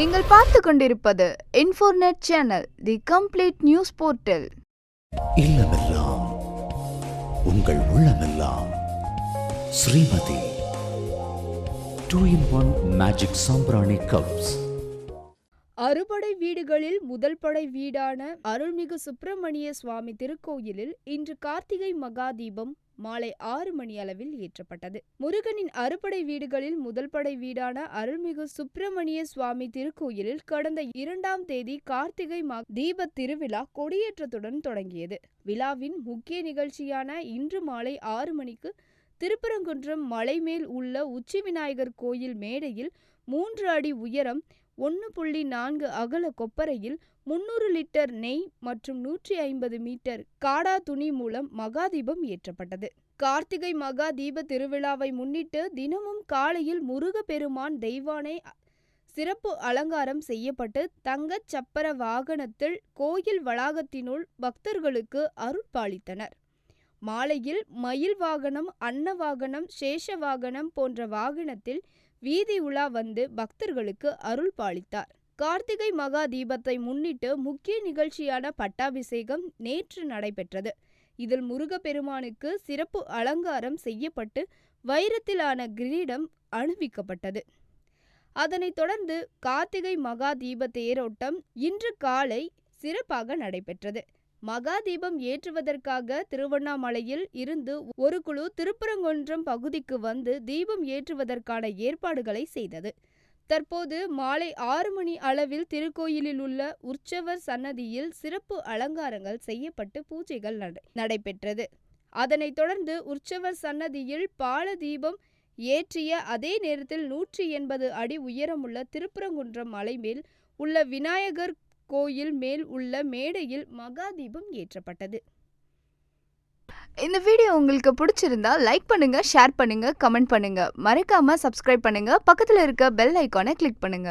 நீங்கள் பார்த்து கொண்டிருப்பது Infornet channel the complete news portal இல்லமெல்லாம் உங்கள் உள்ளமெல்லாம். Srimathi two in one magic sambrani cups அறுபடை வீடுகளில் முதல் படை வீடான அருள்மிகு சுப்பிரமணிய சுவாமி திருக்கோயிலில் இன்று கார்த்திகை மகா தீபம் மாலை ஆறு மணி அளவில் ஏற்றப்பட்டது. முருகனின் அறுபடை வீடுகளில் முதல் படை வீடான அருள்மிகு சுப்பிரமணிய சுவாமி திருக்கோயிலில் கடந்த இரண்டாம் தேதி கார்த்திகை மா தீப திருவிழா கொடியேற்றத்துடன் தொடங்கியது. விழாவின் முக்கிய நிகழ்ச்சியான இன்று மாலை ஆறு மணிக்கு திருப்பரங்குன்றம் மலைமேல் உள்ள உச்சி விநாயகர் கோயில் மேடையில் மூன்று அடி உயரம் ஒன்று புள்ளி நான்கு அகல கொப்பரையில் முன்னூறு லிட்டர் நெய் மற்றும் நூற்றி ஐம்பது மீட்டர் காடா துணி மூலம் மகாதீபம் ஏற்றப்பட்டது. கார்த்திகை மகா தீப திருவிழாவை முன்னிட்டு தினமும் காலையில் முருகப்பெருமான் தெய்வானை சிறப்பு அலங்காரம் செய்யப்பட்டு தங்கச் சப்பர வாகனத்தில் கோயில் வளாகத்தினுள் பக்தர்களுக்கு அருட்பாலித்தனர். மாலையில் மயில் வாகனம் அன்ன வாகனம் சேஷ வாகனம் போன்ற வாகனத்தில் வீதி உலா வந்து பக்தர்களுக்கு அருள் பாலித்தார். கார்த்திகை மகா தீபத்தை முன்னிட்டு முக்கிய நிகழ்ச்சியான பட்டாபிஷேகம் நேற்று நடைபெற்றது. இதில் முருகப்பெருமானுக்கு சிறப்பு அலங்காரம் செய்யப்பட்டு வைரத்திலான கிரீடம் அணிவிக்கப்பட்டது. அதனைத் தொடர்ந்து கார்த்திகை மகா தீப தேரோட்டம் இன்று காலை சிறப்பாக நடைபெற்றது. மகா தீபம் ஏற்றுவதற்காக திருவண்ணாமலையில் இருந்து ஒரு குழு திருப்பரங்குன்றம் பகுதிக்கு வந்து தீபம் ஏற்றுவதற்கான ஏற்பாடுகளை செய்தது. தற்போது மாலை ஆறு மணி அளவில் திருக்கோயிலில் உள்ள உற்சவர் சன்னதியில் சிறப்பு அலங்காரங்கள் செய்யப்பட்டு பூஜைகள் நடை நடைபெற்றது. அதனைத் தொடர்ந்து உற்சவர் சன்னதியில் பால தீபம் ஏற்றிய அதே நேரத்தில் நூற்றி எண்பது அடி உயரமுள்ள திருப்பரங்குன்றம் மலை மேல் உள்ள விநாயகர் கோயில் மேல் உள்ள மேடையில் மகா தீபம் ஏற்றப்பட்டது. இந்த வீடியோ உங்களுக்கு பிடிச்சிருந்தா லைக் பண்ணுங்க ஷேர் பண்ணுங்க கமெண்ட் பண்ணுங்க. மறக்காம சப்ஸ்கிரைப் பண்ணுங்க. பக்கத்துல இருக்க பெல் ஐக்கானை கிளிக் பண்ணுங்க.